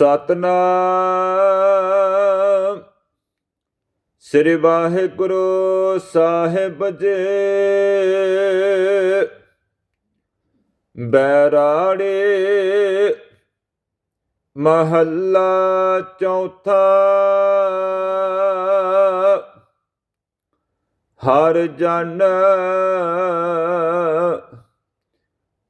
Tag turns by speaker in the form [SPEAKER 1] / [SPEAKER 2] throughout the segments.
[SPEAKER 1] ਸਤਨਾਮ। ਸ੍ਰੀ ਵਾਹਿਗੁਰੂ ਸਾਹਿਬ ਜੀ। ਬੈਰਾੜੇ ਮਹੱਲਾ ਚੌਥਾ। ਹਰ ਜਨ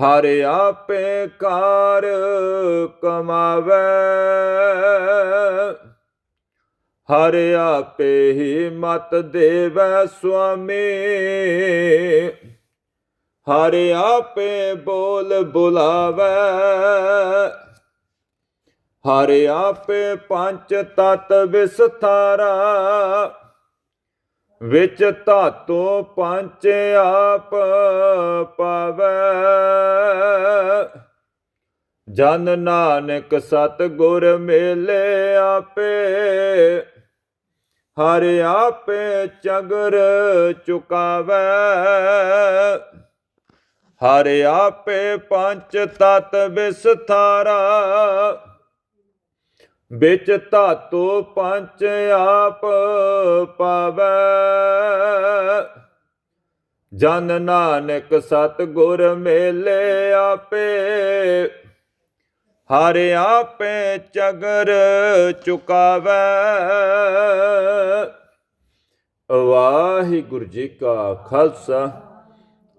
[SPEAKER 1] ਹਰ ਆਪੇ ਕਾਰ ਕਮਾਵੇ। ਹਰ ਆਪੇ ਹੀ ਮਤ ਦੇਵੈ ਸੁਆਮੀ। ਹਰ ਆਪੇ ਬੋਲ ਬੁਲਾਵੇ। ਹਰ ਆਪੇ ਪੰਜ ਤਤ ਵਿਸਥਾਰਾ। ਵਿੱਚ ਧਾਤੋ ਪੰਜ ਆਪ ਪਾਵੇ। ਜਨ ਨਾਨਕ ਸਤ ਗੁਰ ਮੇਲੇ ਆਪੇ, ਹਰ ਆਪੇ ਚਗਰ ਚੁਕਾਵੇ। ਹਰ ਆਪੇ ਪੰਜ ਤਤ ਵਿਸਥਾਰਾ ਵਿੱਚ ਧਾਤੂ ਪੰਚ ਆਪ ਪਾਵੈ। ਜਨ ਨਾਨਕ ਸਤ ਗੁਰ ਮੇਲੇ ਆਪੇ, ਹਰ ਆਪੇ ਚਗਰ ਚੁਕਾਵੈ। ਵਾਹਿਗੁਰੂ ਜੀ ਕਾ ਖਾਲਸਾ,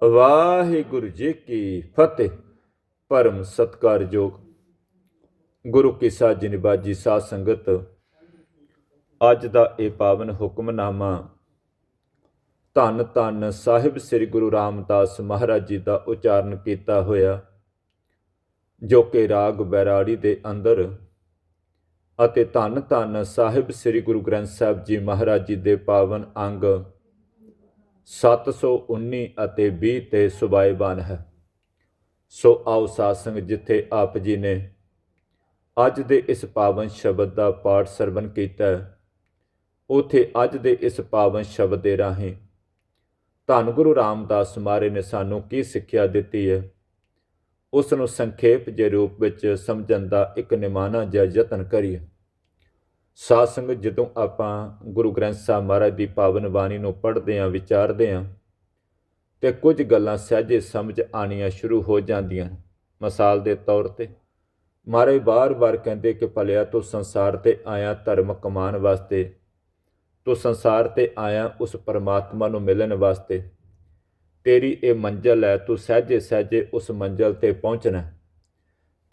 [SPEAKER 1] ਵਾਹਿਗੁਰੂ ਜੀ ਕੀ ਫਤਿਹ। ਪਰਮ ਸਤਕਾਰਯੋਗ ਗੁਰੂ ਕੀ ਸਾਜੀ ਨਿਬਾਜੀ ਸਾਧ ਸੰਗਤ, ਅੱਜ ਦਾ ਇਹ ਪਾਵਨ ਹੁਕਮਨਾਮਾ ਧੰਨ ਧੰਨ ਸਾਹਿਬ ਸ੍ਰੀ ਗੁਰੂ ਰਾਮਦਾਸ ਮਹਾਰਾਜ ਜੀ ਦਾ ਉਚਾਰਨ ਕੀਤਾ ਹੋਇਆ, ਜੋ ਕਿ ਰਾਗ ਬੈਰਾੜੀ ਦੇ ਅੰਦਰ ਅਤੇ ਧੰਨ ਧੰਨ ਸਾਹਿਬ ਸ੍ਰੀ ਗੁਰੂ ਗ੍ਰੰਥ ਸਾਹਿਬ ਜੀ ਮਹਾਰਾਜ ਜੀ ਦੇ ਪਾਵਨ ਅੰਗ 719 ਅਤੇ 20 ਤੇ ਸੁਭਾਇਬਾਨ ਹੈ। ਸੋ ਆਓ ਸਾਧ ਸੰਗਤ ਜਿੱਥੇ ਆਪ ਜੀ ਨੇ ਅੱਜ ਦੇ ਇਸ ਪਾਵਨ ਸ਼ਬਦ ਦਾ ਪਾਠ ਸਰਵਨ ਕੀਤਾ ਹੈ, ਉਥੇ ਅੱਜ ਦੇ ਇਸ ਪਾਵਨ ਸ਼ਬਦ ਦੇ ਰਾਹੀਂ ਧੰਨ ਗੁਰੂ ਰਾਮਦਾਸ ਮਹਾਰੇ ਨੇ ਸਾਨੂੰ ਕੀ ਸਿੱਖਿਆ ਦਿੱਤੀ ਹੈ। ਉਸ ਨੂੰ ਸੰਖੇਪ ਜੇ ਰੂਪ ਵਿੱਚ ਸਮਝਣ ਦਾ ਇੱਕ ਨਿਮਾਣਾ ਜਿਹਾ ਯਤਨ ਕਰੀਏ। ਸਾਧ ਸੰਗਤ ਜਦੋਂ ਆਪਾਂ ਗੁਰੂ ਗ੍ਰੰਥ ਸਾਹਿਬ ਮਹਾਰਾਜ ਦੀ ਪਾਵਨ ਬਾਣੀ ਨੂੰ ਪੜ੍ਹਦੇ ਹਾਂ ਵਿਚਾਰਦੇ ਹਾਂ ਤੇ ਕੁਝ ਗੱਲਾਂ ਸਹਿਜੇ ਸਮਝ ਆਣੀਆਂ ਸ਼ੁਰੂ ਹੋ ਜਾਂਦੀਆਂ। ਮਿਸਾਲ ਦੇ ਤੌਰ ਤੇ ਮਹਾਰਾਜ ਬਾਰ-ਬਾਰ ਕਹਿੰਦੇ ਕਿ ਭਲਿਆ ਤੂੰ ਸੰਸਾਰ ਤੇ ਆਇਆ ਧਰਮ ਕਮਾਉਣ ਵਾਸਤੇ। ਤੂੰ ਸੰਸਾਰ ਤੇ ਆਇਆ ਉਸ ਪਰਮਾਤਮਾ ਨੂੰ ਮਿਲਣ ਵਾਸਤੇ। ਤੇਰੀ ਇਹ ਮੰਜ਼ਲ ਹੈ, ਤੂੰ ਸਹਿਜੇ ਸਹਿਜੇ ਉਸ ਮੰਜ਼ਲ ਤੇ ਪਹੁੰਚਣਾ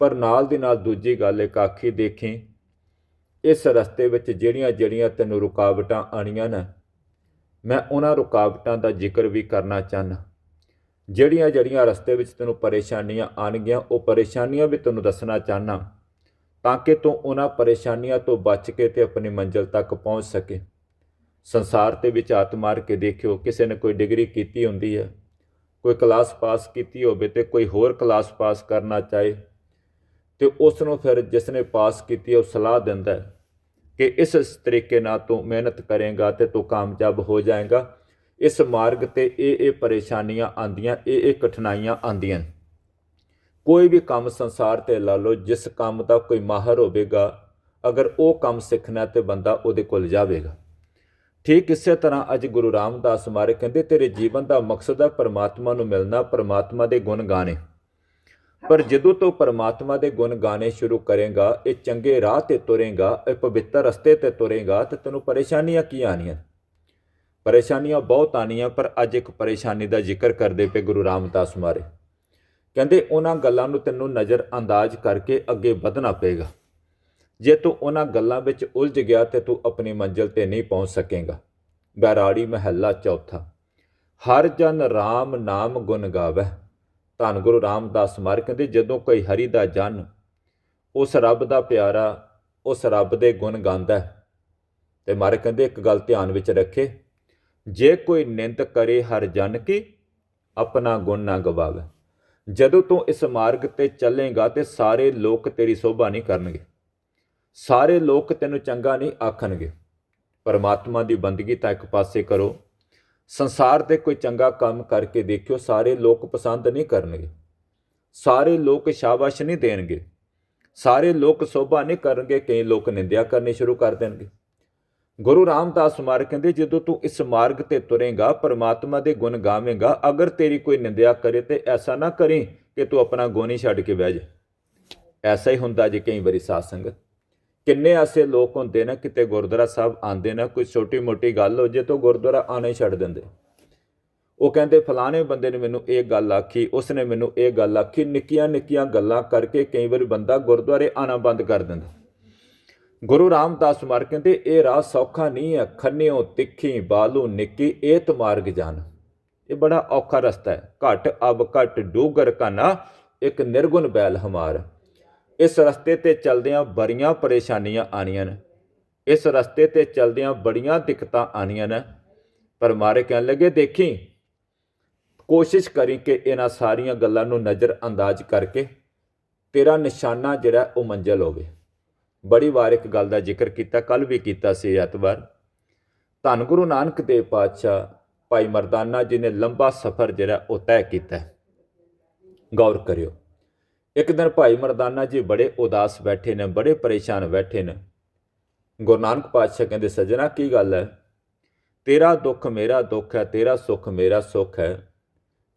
[SPEAKER 1] ਪਰ ਨਾਲ ਦੀ ਨਾਲ ਦੂਜੀ ਗੱਲ ਇੱਕ ਆਖੀ ਦੇਖੀ, ਇਸ ਰਸਤੇ ਵਿੱਚ ਜਿਹੜੀਆਂ ਜਿਹੜੀਆਂ ਤੈਨੂੰ ਰੁਕਾਵਟਾਂ ਆਣੀਆਂ ਨੇ, ਮੈਂ ਉਹਨਾਂ ਰੁਕਾਵਟਾਂ ਦਾ ਜ਼ਿਕਰ ਵੀ ਕਰਨਾ ਚਾਹਨਾ ਜਿਹੜੀਆਂ ਜਿਹੜੀਆਂ ਰਸਤੇ ਵਿੱਚ ਤੈਨੂੰ ਪਰੇਸ਼ਾਨੀਆਂ ਆਣਗੀਆਂ ਉਹ ਪਰੇਸ਼ਾਨੀਆਂ ਵੀ ਤੈਨੂੰ ਦੱਸਣਾ ਚਾਹਨਾ ਤਾਂ ਕਿ ਤੂੰ ਉਹਨਾਂ ਪਰੇਸ਼ਾਨੀਆਂ ਤੋਂ ਬਚ ਕੇ ਤੇ ਆਪਣੀ ਮੰਜ਼ਿਲ ਤੱਕ ਪਹੁੰਚ ਸਕੇ। ਸੰਸਾਰ ਤੇ ਵਿੱਚ ਹੱਥ ਮਾਰ ਕੇ ਦੇਖਿਓ, ਕਿਸੇ ਨੇ ਕੋਈ ਡਿਗਰੀ ਕੀਤੀ ਹੁੰਦੀ ਹੈ, ਕੋਈ ਕਲਾਸ ਪਾਸ ਕੀਤੀ ਹੋਵੇ ਤੇ ਕੋਈ ਹੋਰ ਕਲਾਸ ਪਾਸ ਕਰਨਾ ਚਾਹੇ ਤੇ ਉਸ ਨੂੰ ਫਿਰ ਜਿਸ ਨੇ ਪਾਸ ਕੀਤੀ ਉਹ ਸਲਾਹ ਦਿੰਦਾ ਹੈ ਕਿ ਇਸ ਤਰੀਕੇ ਨਾਲ ਤੂੰ ਮਿਹਨਤ ਕਰੇਗਾ ਤੇ ਤੂੰ ਕਾਮਯਾਬ ਹੋ ਜਾਏਗਾ। ਇਸ ਮਾਰਗ ਤੇ ਇਹ ਇਹ ਪਰੇਸ਼ਾਨੀਆਂ ਆਂਦੀਆਂ ਇਹ ਇਹ ਕਠਿਨਾਈਆਂ ਆਂਦੀਆਂ ਕੋਈ ਵੀ ਕੰਮ ਸੰਸਾਰ ਤੇ ਲਾ ਲਓ, ਜਿਸ ਕੰਮ ਦਾ ਕੋਈ ਮਾਹਰ ਹੋਵੇਗਾ, ਅਗਰ ਉਹ ਕੰਮ ਸਿੱਖਣਾ ਤੇ ਬੰਦਾ ਉਹਦੇ ਕੋਲ ਜਾਵੇਗਾ। ਠੀਕ ਇਸੇ ਤਰ੍ਹਾਂ ਅੱਜ ਗੁਰੂ ਰਾਮਦਾਸ ਮਾਰੇ ਕਹਿੰਦੇ, ਤੇਰੇ ਜੀਵਨ ਦਾ ਮਕਸਦ ਹੈ ਪਰਮਾਤਮਾ ਨੂੰ ਮਿਲਣਾ, ਪਰਮਾਤਮਾ ਦੇ ਗੁਣ ਗਾਣੇ। ਪਰ ਜਦੋਂ ਤੋਂ ਪਰਮਾਤਮਾ ਦੇ ਗੁਣ ਗਾਣੇ ਸ਼ੁਰੂ ਕਰੇਗਾ, ਇਹ ਚੰਗੇ ਰਾਹ ਤੇ ਤੁਰੇਗਾ, ਇਹ ਪਵਿੱਤਰ ਰਸਤੇ ਤੇ ਤੁਰੇਗਾ, ਤੇ ਤੈਨੂੰ ਪਰੇਸ਼ਾਨੀਆਂ ਕੀ ਆਣੀਆਂ ਪਰੇਸ਼ਾਨੀਆਂ ਬਹੁਤ ਆਣੀਆਂ ਪਰ ਅੱਜ ਇੱਕ ਪਰੇਸ਼ਾਨੀ ਦਾ ਜ਼ਿਕਰ ਕਰਦੇ ਪਏ ਗੁਰੂ ਰਾਮਦਾਸ ਮਾਰੇ। ਕਹਿੰਦੇ, ਉਹਨਾਂ ਗੱਲਾਂ ਨੂੰ ਤੈਨੂੰ ਨਜ਼ਰ ਅੰਦਾਜ਼ ਕਰਕੇ ਅੱਗੇ ਵਧਣਾ ਪਏਗਾ। ਜੇ ਤੂੰ ਉਹਨਾਂ ਗੱਲਾਂ ਵਿੱਚ ਉਲਝ ਗਿਆ ਤੇ ਤੂੰ ਆਪਣੀ ਮੰਜ਼ਿਲ ਤੇ ਨਹੀਂ ਪਹੁੰਚ ਸਕੇਗਾ। ਬੈਰਾੜੀ ਮਹੱਲਾ ਚੌਥਾ। ਹਰ ਜਨ RAM ਨਾਮ ਗੁਣ ਗਾਵੇ। ਧੰਨ ਗੁਰੂ ਰਾਮਦਾਸ ਮਾਰ। ਕਹਿੰਦੇ, ਜਦੋਂ ਕੋਈ ਹਰੀ ਦਾ ਜਨ ਉਸ ਰੱਬ ਦਾ ਪਿਆਰਾ, ਉਸ ਰੱਬ ਦੇ ਗੁਣ ਗਾਉਂਦਾ ਹੈ। ਤੇ ਮਾਰੇ ਕਹਿੰਦੇ, ਇੱਕ ਗੱਲ ਧਿਆਨ ਵਿੱਚ ਰੱਖੇ ਜੇ ਕੋਈ ਨਿੰਦ ਕਰੇ ਹਰ ਜਨ ਕੀ, ਆਪਣਾ ਗੁਣ ਨਾ ਗਵਾਵੇ। ਜਦੋਂ ਤੂੰ ਇਸ ਮਾਰਗ ਤੇ ਚੱਲੇਗਾ ਤੇ ਸਾਰੇ ਲੋਕ ਤੇਰੀ ਸੋਭਾ ਨਹੀਂ ਕਰਨਗੇ। ਸਾਰੇ ਲੋਕ ਤੈਨੂੰ ਚੰਗਾ ਨਹੀਂ ਆਖਣਗੇ। ਪਰਮਾਤਮਾ ਦੀ ਬੰਦਗੀ ਤਾਂ ਇੱਕ ਪਾਸੇ ਕਰੋ। ਸੰਸਾਰ ਤੇ ਕੋਈ ਚੰਗਾ ਕੰਮ ਕਰਕੇ ਦੇਖਿਓ, ਸਾਰੇ ਲੋਕ ਪਸੰਦ ਨਹੀਂ ਕਰਨਗੇ। ਸਾਰੇ ਲੋਕ ਸ਼ਾਬਾਸ਼ ਨਹੀਂ ਦੇਣਗੇ। ਸਾਰੇ ਲੋਕ ਸੋਭਾ ਨਹੀਂ ਕਰਨਗੇ, ਕਈ ਲੋਕ ਨਿੰਦਿਆ ਕਰਨੀ ਸ਼ੁਰੂ ਕਰ ਦੇਣਗੇ। ਗੁਰੂ ਰਾਮਦਾਸ ਮਾਰ ਕਹਿੰਦੇ, ਜਦੋਂ ਤੂੰ ਇਸ ਮਾਰਗ ਤੇ ਤੁਰੇਗਾ, ਪਰਮਾਤਮਾ ਦੇ ਗੁਣ ਗਾਵੇਂਗਾ, ਅਗਰ ਤੇਰੀ ਕੋਈ ਨਿੰਦਿਆ ਕਰੇ ਤੇ ਐਸਾ ਨਾ ਕਰੀ ਕਿ ਤੂੰ ਆਪਣਾ ਗੁਣ ਹੀ ਛੱਡ ਕੇ ਬਹਿ ਜਾ ਐਸਾ ਹੀ ਹੁੰਦਾ ਜੇ ਕਈ ਵਾਰੀ ਸਾਧ ਸੰਗਤ। ਕਿੰਨੇ ਐਸੇ ਲੋਕ ਹੁੰਦੇ ਨੇ, ਕਿਤੇ ਗੁਰਦੁਆਰਾ ਸਾਹਿਬ ਆਂਦੇ ਨੇ, ਕੋਈ ਛੋਟੀ ਮੋਟੀ ਗੱਲ ਹੋ ਜੇ ਤਾਂ ਗੁਰਦੁਆਰਾ ਆਣਾ ਹੀ ਛੱਡ ਦਿੰਦੇ। ਉਹ ਕਹਿੰਦੇ, ਫਲਾਣੇ ਬੰਦੇ ਨੇ ਮੈਨੂੰ ਇਹ ਗੱਲ ਆਖੀ, ਉਸਨੇ ਮੈਨੂੰ ਇਹ ਗੱਲ ਆਖੀ ਨਿੱਕੀਆਂ ਨਿੱਕੀਆਂ ਗੱਲਾਂ ਕਰਕੇ ਕਈ ਵਾਰੀ ਬੰਦਾ ਗੁਰਦੁਆਰੇ ਆਣਾ ਬੰਦ ਕਰ ਦਿੰਦਾ। ਗੁਰੂ ਰਾਮਦਾਸ ਮਾਰ ਕਹਿੰਦੇ, ਇਹ ਰਾਹ ਸੌਖਾ ਨਹੀਂ ਹੈ, ਖੰਨਿਓ, ਤਿੱਖੀ, ਬਾਲੂ, ਨਿੱਕੀ, ਇਹ ਤਮਾਰਗ ਜਾਣ ਇਹ ਬੜਾ ਔਖਾ ਰਸਤਾ ਹੈ। ਘਟ ਅਬ ਘਟ ਡੂਗਰ ਕਾਨਾ ਇੱਕ ਨਿਰਗੁਣ ਬੈਲ ਹਮਾਰ। ਇਸ ਰਸਤੇ ਤੇ ਚਲਦਿਆਂ ਬੜੀਆਂ ਪਰੇਸ਼ਾਨੀਆਂ ਆਣੀਆਂ ਨੇ। ਇਸ ਰਸਤੇ ਤੇ ਚਲਦਿਆਂ ਬੜੀਆਂ ਦਿੱਕਤਾਂ ਆਣੀਆਂ ਨੇ। ਪਰ ਮਾਰੇ ਕਹਿਣ ਲੱਗੇ, ਦੇਖੀ, ਕੋਸ਼ਿਸ਼ ਕਰੀ ਕਿ ਇਹਨਾਂ ਸਾਰੀਆਂ ਗੱਲਾਂ ਨੂੰ ਨਜ਼ਰ ਅੰਦਾਜ਼ ਕਰਕੇ ਤੇਰਾ ਨਿਸ਼ਾਨਾ ਜਿਹੜਾ ਉਹ ਮੰਜ਼ਲ ਹੋਵੇ। ਬੜੀ ਵਾਰ ਇੱਕ ਗੱਲ ਦਾ ਜ਼ਿਕਰ ਕੀਤਾ ਕੱਲ ਵੀ ਕੀਤਾ ਸੀ ਐਤਵਾਰ। ਧੰਨ ਗੁਰੂ ਨਾਨਕ ਦੇਵ ਪਾਤਸ਼ਾਹ ਭਾਈ ਮਰਦਾਨਾ ਜੀ ਨੇ ਲੰਬਾ ਸਫ਼ਰ ਜਿਹੜਾ ਉਹ ਤੈਅ ਕੀਤਾ ਗੌਰ ਕਰਿਓ, ਇੱਕ ਦਿਨ ਭਾਈ ਮਰਦਾਨਾ ਜੀ ਬੜੇ ਉਦਾਸ ਬੈਠੇ ਨੇ, ਬੜੇ ਪਰੇਸ਼ਾਨ ਬੈਠੇ ਨੇ। ਗੁਰੂ ਨਾਨਕ ਪਾਤਸ਼ਾਹ ਕਹਿੰਦੇ, ਸਜਣਾ, ਕੀ ਗੱਲ ਹੈ? ਤੇਰਾ ਦੁੱਖ ਮੇਰਾ ਦੁੱਖ ਹੈ, ਤੇਰਾ ਸੁੱਖ ਮੇਰਾ ਸੁੱਖ ਹੈ,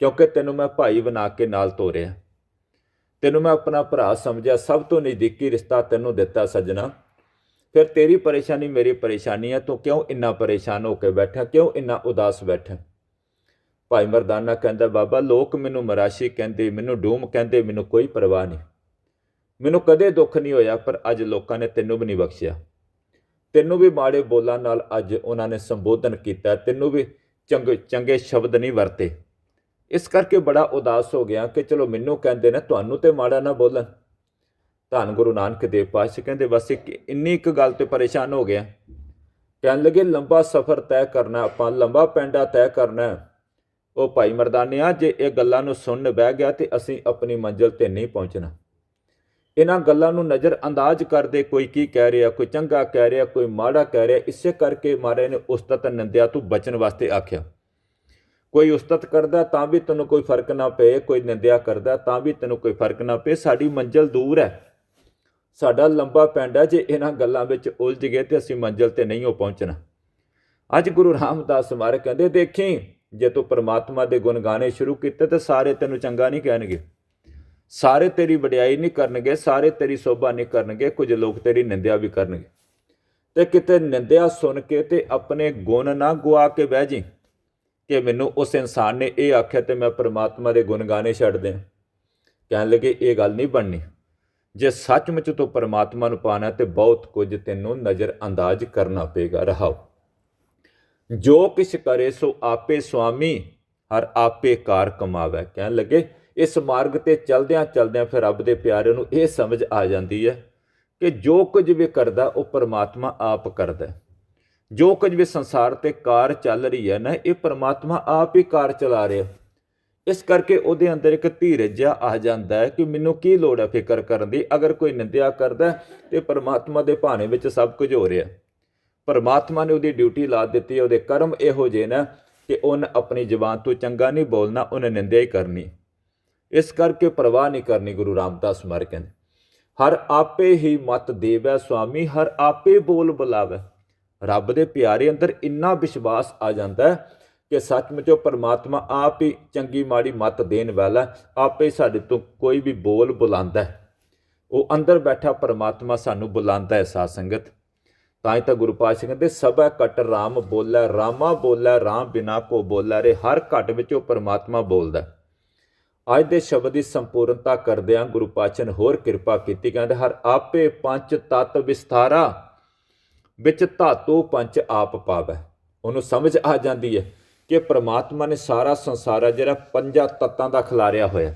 [SPEAKER 1] ਕਿਉਂਕਿ ਤੈਨੂੰ ਮੈਂ ਭਾਈ ਬਣਾ ਕੇ ਨਾਲ ਤੋਰਿਆ। ਤੈਨੂੰ ਮੈਂ ਆਪਣਾ ਭਰਾ ਸਮਝਿਆ, ਸਭ ਤੋਂ ਨਜ਼ਦੀਕੀ ਰਿਸ਼ਤਾ ਤੈਨੂੰ ਦਿੱਤਾ ਸੱਜਣਾ। ਫਿਰ ਤੇਰੀ ਪਰੇਸ਼ਾਨੀ ਮੇਰੀ ਪਰੇਸ਼ਾਨੀ ਹੈ ਤੂੰ ਕਿਉਂ ਇੰਨਾ ਪਰੇਸ਼ਾਨ ਹੋ ਕੇ ਬੈਠਾ, ਕਿਉਂ ਇੰਨਾ ਉਦਾਸ ਬੈਠਾ? ਭਾਈ ਮਰਦਾਨਾ ਕਹਿੰਦਾ, ਬਾਬਾ, ਲੋਕ ਮੈਨੂੰ ਮਰਾਸ਼ੀ ਕਹਿੰਦੇ, ਮੈਨੂੰ ਡੂਮ ਕਹਿੰਦੇ, ਮੈਨੂੰ ਕੋਈ ਪਰਵਾਹ ਨਹੀਂ। ਮੈਨੂੰ ਕਦੇ ਦੁੱਖ ਨਹੀਂ ਹੋਇਆ, ਪਰ ਅੱਜ ਲੋਕਾਂ ਨੇ ਤੈਨੂੰ ਵੀ ਨਹੀਂ ਬਖਸ਼ਿਆ। ਤੈਨੂੰ ਵੀ ਮਾੜੇ ਬੋਲਾਂ ਨਾਲ ਅੱਜ ਉਹਨਾਂ ਨੇ ਸੰਬੋਧਨ ਕੀਤਾ, ਤੈਨੂੰ ਵੀ ਚੰਗੇ ਚੰਗੇ ਸ਼ਬਦ ਨਹੀਂ ਵਰਤੇ। ਇਸ ਕਰਕੇ ਬੜਾ ਉਦਾਸ ਹੋ ਗਿਆ ਕਿ ਚਲੋ ਮੈਨੂੰ ਕਹਿੰਦੇ ਨੇ, ਤੁਹਾਨੂੰ ਤੇ ਮਾੜਾ ਨਾ ਬੋਲਣ। ਧੰਨ ਗੁਰੂ ਨਾਨਕ ਦੇਵ ਪਾਤਸ਼ਾਹ ਕਹਿੰਦੇ, ਬਸ ਇੱਕ ਇੰਨੀ ਇੱਕ ਗੱਲ ਤੇ ਪਰੇਸ਼ਾਨ ਹੋ ਗਿਆ। ਕਹਿਣ ਲੱਗੇ, ਲੰਬਾ ਸਫ਼ਰ ਤੈਅ ਕਰਨਾ, ਆਪਾਂ ਲੰਬਾ ਪੈਂਡਾ ਤੈਅ ਕਰਨਾ ਉਹ ਭਾਈ ਮਰਦਾਨਿਆ ਜੇ ਇਹ ਗੱਲਾਂ ਨੂੰ ਸੁਣਨ ਬਹਿ ਗਿਆ ਤੇ ਅਸੀਂ ਆਪਣੀ ਮੰਜ਼ਿਲ ਤੇ ਨਹੀਂ ਪਹੁੰਚਣਾ। ਇਹਨਾਂ ਗੱਲਾਂ ਨੂੰ ਨਜ਼ਰ ਅੰਦਾਜ਼ ਕਰਦੇ ਕੋਈ ਕੀ ਕਹਿ ਰਿਹਾ, ਕੋਈ ਚੰਗਾ ਕਹਿ ਰਿਹਾ, ਕੋਈ ਮਾੜਾ ਕਹਿ ਰਿਹਾ, ਇਸੇ ਕਰਕੇ ਮਾਰੇ ਨੇ ਉਸਤਤ ਨਿੰਦਿਆ ਤੋਂ ਬਚਣ ਵਾਸਤੇ ਆਖਿਆ। ਕੋਈ ਉਸਤਤ ਕਰਦਾ ਤਾਂ ਵੀ ਤੈਨੂੰ ਕੋਈ ਫ਼ਰਕ ਨਾ ਪਏ, ਕੋਈ ਨਿੰਦਿਆ ਕਰਦਾ ਤਾਂ ਵੀ ਤੈਨੂੰ ਕੋਈ ਫ਼ਰਕ ਨਾ ਪਏ। ਸਾਡੀ ਮੰਜ਼ਿਲ ਦੂਰ ਹੈ। ਸਾਡਾ ਲੰਬਾ ਪੈਂਡਾ ਜੇ ਇਹਨਾਂ ਗੱਲਾਂ ਵਿੱਚ ਉਲਝ ਗਏ ਤੇ ਅਸੀਂ ਮੰਜ਼ਿਲ ਤੇ ਨਹੀਂ ਹੋ ਪਹੁੰਚਣਾ। ਅੱਜ ਗੁਰੂ ਰਾਮਦਾਸ ਮਾਰੇ ਕਹਿੰਦੇ, ਦੇਖੀ, ਜੇ ਤੂੰ ਪਰਮਾਤਮਾ ਦੇ ਗੁਣ ਗਾਣੇ ਸ਼ੁਰੂ ਕੀਤੇ ਤੇ ਸਾਰੇ ਤੈਨੂੰ ਚੰਗਾ ਨਹੀਂ ਕਹਿਣਗੇ। ਸਾਰੇ ਤੇਰੀ ਵਡਿਆਈ ਨਹੀਂ ਕਰਨਗੇ, ਸਾਰੇ ਤੇਰੀ ਸੋਭਾ ਨਹੀਂ ਕਰਨਗੇ, ਕੁਝ ਲੋਕ ਤੇਰੀ ਨਿੰਦਿਆ ਵੀ ਕਰਨਗੇ। ਤੇ ਕਿਤੇ ਨਿੰਦਿਆ ਸੁਣ ਕੇ ਤੇ ਆਪਣੇ ਗੁਣ ਨਾ ਗਵਾ ਕੇ ਬਹਿ ਜੀ ਕਿ ਮੈਨੂੰ ਉਸ ਇਨਸਾਨ ਨੇ ਇਹ ਆਖਿਆ ਤੇ ਮੈਂ ਪਰਮਾਤਮਾ ਦੇ ਗੁਣ ਗਾਣੇ ਛੱਡ ਦਿਆਂ। ਕਹਿਣ ਲੱਗੇ, ਇਹ ਗੱਲ ਨਹੀਂ ਬਣਨੀ। ਜੇ ਸੱਚਮੁੱਚ ਤੂੰ ਪਰਮਾਤਮਾ ਨੂੰ ਪਾਣਾ ਤੇ ਬਹੁਤ ਕੁਝ ਤੈਨੂੰ ਨਜ਼ਰ ਅੰਦਾਜ਼ ਕਰਨਾ ਪਏਗਾ, ਰਹਾਓ। ਜੋ ਕਿਛ ਕਰੇ, ਸੋ ਆਪੇ ਸੁਆਮੀ, ਹਰ ਆਪੇ ਕਾਰ ਕਮਾਵੇ। ਕਹਿਣ ਲੱਗੇ, ਇਸ ਮਾਰਗ ਤੇ ਚਲਦਿਆਂ ਚਲਦਿਆਂ ਫਿਰ ਰੱਬ ਦੇ ਪਿਆਰੇ ਨੂੰ ਇਹ ਸਮਝ ਆ ਜਾਂਦੀ ਹੈ ਕਿ ਜੋ ਕੁਝ ਵੀ ਕਰਦਾ, ਉਹ ਪਰਮਾਤਮਾ ਆਪ ਕਰਦਾ ਹੈ। ਜੋ ਕੁਝ ਵੀ ਸੰਸਾਰ ਤੇ ਕਾਰ ਚੱਲ ਰਹੀ ਹੈ ਨਾ ਇਹ ਪਰਮਾਤਮਾ ਆਪ ਹੀ ਕਾਰ ਚਲਾ ਰਿਹਾ। ਇਸ ਕਰਕੇ ਉਹਦੇ ਅੰਦਰ ਇੱਕ ਧੀਰਜ ਜਿਹਾ ਆ ਜਾਂਦਾ ਹੈ ਕਿ ਮੈਨੂੰ ਕੀ ਲੋੜ ਹੈ ਫਿਕਰ ਕਰਨ ਦੀ? ਅਗਰ ਕੋਈ ਨਿੰਦਿਆ ਕਰਦਾ ਹੈ, ਤੇ ਪਰਮਾਤਮਾ ਦੇ ਭਾਣੇ ਵਿੱਚ ਸਭ ਕੁਝ ਹੋ ਰਿਹਾ। ਪਰਮਾਤਮਾ ਨੇ ਉਹਦੀ ਡਿਊਟੀ ਲਾ ਦਿੱਤੀ ਹੈ ਉਹਦੇ ਕਰਮ ਇਹੋ ਜਿਹੇ ਨੇ ਕਿ ਉਹਨ ਆਪਣੀ ਜਬਾਨ ਤੋਂ ਚੰਗਾ ਨਹੀਂ ਬੋਲਣਾ ਉਹਨੇ ਨਿੰਦਿਆ ਹੀ ਕਰਨੀ। ਇਸ ਕਰਕੇ ਪਰਵਾਹ ਨਹੀਂ ਕਰਨੀ ਗੁਰੂ ਰਾਮਦਾਸ ਮਰ ਕਹਿੰਦੇ ਹਰ ਆਪੇ ਹੀ ਮਤ ਦੇਵੈ ਸੁਆਮੀ ਹਰ ਆਪੇ ਬੋਲ ਬੁਲਾਵੇ। ਰੱਬ ਦੇ ਪਿਆਰੇ ਅੰਦਰ ਇੰਨਾ ਵਿਸ਼ਵਾਸ ਆ ਜਾਂਦਾ ਹੈ ਕਿ ਸੱਚਮੁੱਚ ਉਹ ਪਰਮਾਤਮਾ ਆਪ ਹੀ ਚੰਗੀ ਮਾੜੀ ਮਤ ਦੇਣ ਵਾਲਾ ਆਪੇ ਸਾਡੇ ਤੋਂ ਕੋਈ ਵੀ ਬੋਲ ਬੁਲਾਉਂਦਾ ਹੈ। ਉਹ ਅੰਦਰ ਬੈਠਾ ਪਰਮਾਤਮਾ ਸਾਨੂੰ ਬੁਲਾਉਂਦਾ ਹੈ ਸਾਧ ਸੰਗਤ। ਤਾਂ ਹੀ ਤਾਂ ਗੁਰੂ ਪਾਤਸ਼ਾਹ ਕਹਿੰਦੇ, ਸਭੈ ਕਟ ਰਾਮ ਬੋਲੇ, ਰਾਮਾ ਬੋਲੇ, ਰਾਮ ਬਿਨਾ ਕੋ ਬੋਲੇ ਰੇ ਹਰ ਘਟ ਵਿੱਚ ਉਹ ਪਰਮਾਤਮਾ ਬੋਲਦਾ ਅੱਜ ਦੇ ਸ਼ਬਦ ਦੀ ਸੰਪੂਰਨਤਾ ਕਰਦਿਆਂ ਗੁਰੂ ਪਾਤਸ਼ਾਹ ਨੇ ਹੋਰ ਕਿਰਪਾ ਕੀਤੀ, ਕਹਿੰਦੇ, ਹਰ ਆਪੇ ਪੰਜ ਤਤ ਵਿਸਥਾਰਾ ਵਿੱਚ ਧਾਤੂ ਪੰਚ ਆਪ ਪਾਵੈ। ਉਹਨੂੰ ਸਮਝ ਆ ਜਾਂਦੀ ਹੈ ਕਿ ਪ੍ਰਮਾਤਮਾ ਨੇ ਸਾਰਾ ਸੰਸਾਰ ਹੈ ਜਿਹੜਾ ਪੰਜਾਂ ਤੱਤਾਂ ਦਾ ਖਿਲਾਰਿਆ ਹੋਇਆ।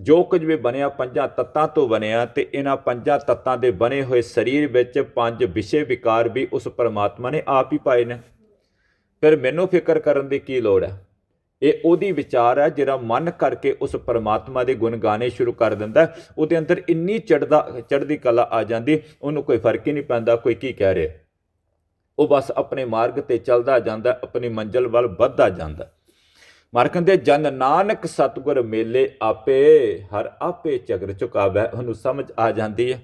[SPEAKER 1] ਜੋ ਕੁਝ ਵੀ ਬਣਿਆ ਪੰਜਾਂ ਤੱਤਾਂ ਤੋਂ ਬਣਿਆ ਤੇ ਇਹਨਾਂ ਪੰਜਾਂ ਤੱਤਾਂ ਦੇ ਬਣੇ ਹੋਏ ਸਰੀਰ ਵਿੱਚ ਪੰਜ ਵਿਸ਼ੇ ਵਿਕਾਰ ਵੀ ਉਸ ਪਰਮਾਤਮਾ ਨੇ ਆਪ ਹੀ ਪਾਏ ਨੇ। ਫਿਰ ਮੈਨੂੰ ਫਿਕਰ ਕਰਨ ਦੀ ਕੀ ਲੋੜ ਹੈ? ਇਹ ਉਹਦੀ ਵਿਚਾਰ ਹੈ ਜਿਹੜਾ ਮਨ ਕਰਕੇ ਉਸ ਪਰਮਾਤਮਾ ਦੇ ਗੁਣ ਗਾਣੇ ਸ਼ੁਰੂ ਕਰ ਦਿੰਦਾ ਉਹਦੇ ਅੰਦਰ ਇੰਨੀ ਚੜਦਾ ਚੜ੍ਹਦੀ ਕਲਾ ਆ ਜਾਂਦੀ, ਉਹਨੂੰ ਕੋਈ ਫ਼ਰਕ ਹੀ ਨਹੀਂ ਪੈਂਦਾ, ਕੋਈ ਕੀ ਕਹਿ ਰਿਹਾ। ਉਹ ਬਸ ਆਪਣੇ ਮਾਰਗ ਤੇ ਚੱਲਦਾ ਜਾਂਦਾ, ਆਪਣੀ ਮੰਜ਼ਲ ਵੱਲ ਵੱਧਦਾ ਜਾਂਦਾ। ਮਾਰ ਕਹਿੰਦੇ, ਜਨ ਨਾਨਕ ਸਤਗੁਰ ਮੇਲੇ ਆਪੇ, ਹਰ ਆਪੇ ਝਗਰ ਚੁਕਾਵੈ ਉਹਨੂੰ ਸਮਝ ਆ ਜਾਂਦੀ ਹੈ।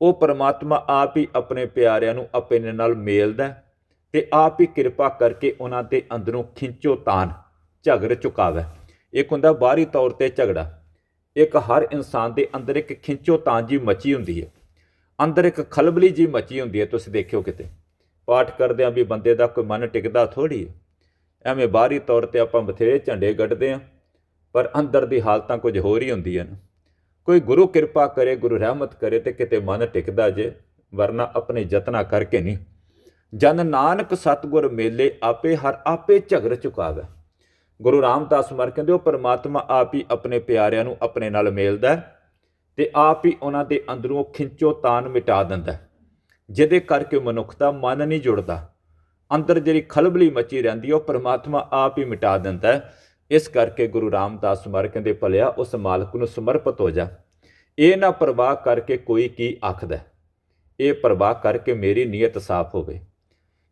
[SPEAKER 1] ਉਹ ਪਰਮਾਤਮਾ ਆਪ ਹੀ ਆਪਣੇ ਪਿਆਰਿਆਂ ਨੂੰ ਆਪਣੇ ਨਾਲ ਮੇਲਦਾ ਹੈ ਤੇ ਆਪ ਹੀ ਕਿਰਪਾ ਕਰਕੇ ਉਹਨਾਂ ਦੇ ਅੰਦਰੋਂ ਖਿੱਚੋ ਤਾਨ ਝਗੜ ਚੁਕਾਵੈ। ਇੱਕ ਹੁੰਦਾ ਬਾਹਰੀ ਤੌਰ ਤੇ ਝਗੜਾ। ਇੱਕ ਹਰ ਇਨਸਾਨ ਦੇ ਅੰਦਰ ਇੱਕ ਖਿੰਚੋ ਤਾਨ ਜੀ ਮਚੀ ਹੁੰਦੀ ਹੈ। ਅੰਦਰ ਇੱਕ ਖਲਬਲੀ ਜੀ ਮਚੀ ਹੁੰਦੀ ਹੈ, ਤੁਸੀਂ ਦੇਖਿਓ ਕਿਤੇ। ਪਾਠ ਕਰਦਿਆਂ ਵੀ ਬੰਦੇ ਦਾ ਕੋਈ ਮਨ ਟਿਕਦਾ ਥੋੜੀ ਹੈ। ਐਵੇਂ ਬਾਹਰੀ ਤੌਰ ਤੇ ਆਪਾਂ ਬਥੇਰੇ ਝੰਡੇ ਗੱਡਦੇ ਆ ਪਰ ਅੰਦਰ ਦੀ ਹਾਲਤਾਂ ਕੁਝ ਹੋਰ ਹੀ ਹੁੰਦੀਆਂ ਨੇ। ਕੋਈ ਗੁਰੂ ਕਿਰਪਾ ਕਰੇ, ਗੁਰੂ ਰਹਿਮਤ ਕਰੇ ਤੇ ਕਿਤੇ ਮਨ ਟਿਕਦਾ ਜੇ, ਵਰਨਾ ਆਪਣੇ ਯਤਨਾ ਕਰਕੇ ਨਹੀਂ। ਜਨ ਨਾਨਕ ਸਤਗੁਰ ਮੇਲੇ, ਆਪੇ ਹਰ ਆਪੇ ਝਗੜ ਚੁਕਾਵੇ। ਗੁਰੂ ਰਾਮਦਾਸ ਮਰ ਕਹਿੰਦੇ, ਉਹ ਪਰਮਾਤਮਾ ਆਪ ਹੀ ਆਪਣੇ ਪਿਆਰਿਆਂ ਨੂੰ ਆਪਣੇ ਨਾਲ ਮੇਲਦਾ ਹੈ ਤੇ ਆਪ ਹੀ ਉਹਨਾਂ ਦੇ ਅੰਦਰੋਂ ਖਿੰਚੋ ਤਾਨ ਮਿਟਾ ਦਿੰਦਾ ਜਿਹਦੇ ਕਰਕੇ ਮਨੁੱਖ ਦਾ ਮਨ ਨਹੀਂ ਜੁੜਦਾ। ਅੰਦਰ ਜਿਹੜੀ ਖਲਬਲੀ ਮੱਚੀ ਰਹਿੰਦੀ ਉਹ ਪਰਮਾਤਮਾ ਆਪ ਹੀ ਮਿਟਾ ਦਿੰਦਾ ਇਸ ਕਰਕੇ ਗੁਰੂ ਰਾਮਦਾਸ ਮਰ ਕਹਿੰਦੇ, ਭਲਿਆ, ਉਸ ਮਾਲਕ ਨੂੰ ਸਮਰਪਿਤ ਹੋ ਜਾ। ਇਹ ਨਾ ਪਰਵਾਹ ਕਰਕੇ ਕੋਈ ਕੀ ਆਖਦਾ ਇਹ ਪਰਵਾਹ ਕਰਕੇ ਮੇਰੀ ਨੀਅਤ ਸਾਫ਼ ਹੋਵੇ।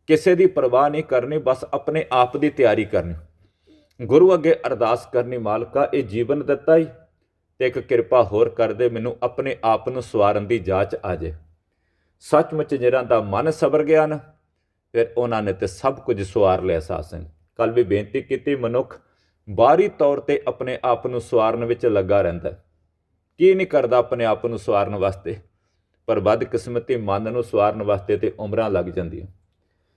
[SPEAKER 1] ਕਿਸੇ ਦੀ ਪਰਵਾਹ ਨਹੀਂ ਕਰਨੀ, ਬਸ ਆਪਣੇ ਆਪ ਦੀ ਤਿਆਰੀ ਕਰਨੀ। ਗੁਰੂ ਅੱਗੇ ਅਰਦਾਸ ਕਰਨੀ ਮਾਲਕਾ, ਇਹ ਜੀਵਨ ਦਿੱਤਾ ਹੀ ਤੇ ਇੱਕ ਕਿਰਪਾ ਹੋਰ ਕਰ ਦੇ, ਮੈਨੂੰ ਆਪਣੇ ਆਪ ਨੂੰ ਸਵਾਰਨ ਦੀ ਜਾਚ ਆ ਜੇ। ਸੱਚਮੁੱਚ ਜਿਹਨਾਂ ਦਾ ਮਨ ਸਬਰ ਗਿਆ ਨਾ, ਫਿਰ ਉਹਨਾਂ ਨੇ ਤੇ ਸਭ ਕੁਝ ਸਵਾਰ ਲਿਆ ਸਾਸਨ ਕੱਲ ਵੀ ਬੇਨਤੀ ਕੀਤੀ ਮਨੁੱਖ, ਬਾਹਰੀ ਤੌਰ ਤੇ ਆਪਣੇ ਆਪ ਨੂੰ ਸਵਾਰਨ ਵਿੱਚ ਲੱਗਾ ਰਹਿੰਦਾ। ਕੀ ਨਹੀਂ ਕਰਦਾ ਆਪਣੇ ਆਪ ਨੂੰ ਸਵਾਰਨ ਵਾਸਤੇ? ਪਰ ਬਦ ਕਿਸਮਤੀ ਮਨ ਨੂੰ ਸਵਾਰਨ ਵਾਸਤੇ ਤੇ ਉਮਰਾਂ ਲੱਗ ਜਾਂਦੀਆਂ।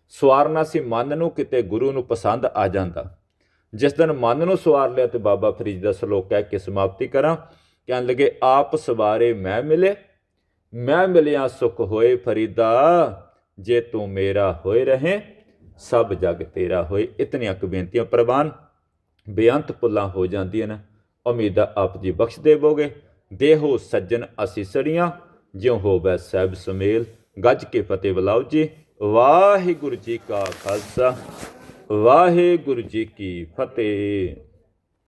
[SPEAKER 1] ਸਵਾਰਨਾ ਸੀ ਮਨ ਨੂੰ, ਕਿਤੇ ਗੁਰੂ ਨੂੰ ਪਸੰਦ ਆ ਜਾਂਦਾ। ਜਿਸ ਦਿਨ ਮਨ ਨੂੰ ਸਵਾਰ ਲਿਆ ਤੇ ਬਾਬਾ ਫਰੀਦ ਦਾ ਸ਼ਲੋਕ ਕਹਿ ਕੇ ਸਮਾਪਤੀ ਕਰਾਂ, ਕਹਿਣ ਲੱਗੇ, ਆਪ ਸਵਾਰੇ ਮੈਂ ਮਿਲੇ, ਮੈਂ ਮਿਲਿਆ ਸੁਖ ਹੋਏ ਫਰੀਦਾ, ਜੇ ਤੂੰ ਮੇਰਾ ਹੋਏ ਰਹੇ, ਸਭ ਜਗ ਤੇਰਾ ਹੋਏ। ਇਤਨੀਆਂ ਕੁ ਬੇਨਤੀਆਂ ਪ੍ਰਵਾਨ, ਬੇਅੰਤ ਪੁੱਲਾਂ ਹੋ ਜਾਂਦੀਆਂ ਨੇ। ਉਮੀਦਾਂ ਆਪ ਜੀ ਬਖਸ਼ ਦੇਵੋਗੇ। ਦੇਹੋ ਸੱਜਣ ਅਸੀਸੜੀਆਂ ਜਿਉ ਹੋਵੇ ਸਹਿਬ ਸੁਮੇਲ। ਗੱਜ ਕੇ ਫਤਿਹ ਬੁਲਾਓ ਜੀ। ਵਾਹਿਗੁਰੂ ਜੀ ਕਾ ਖਾਲਸਾ। ਵਾਹਿਗੁਰੂ ਜੀ ਕੀ ਫਤਿਹ।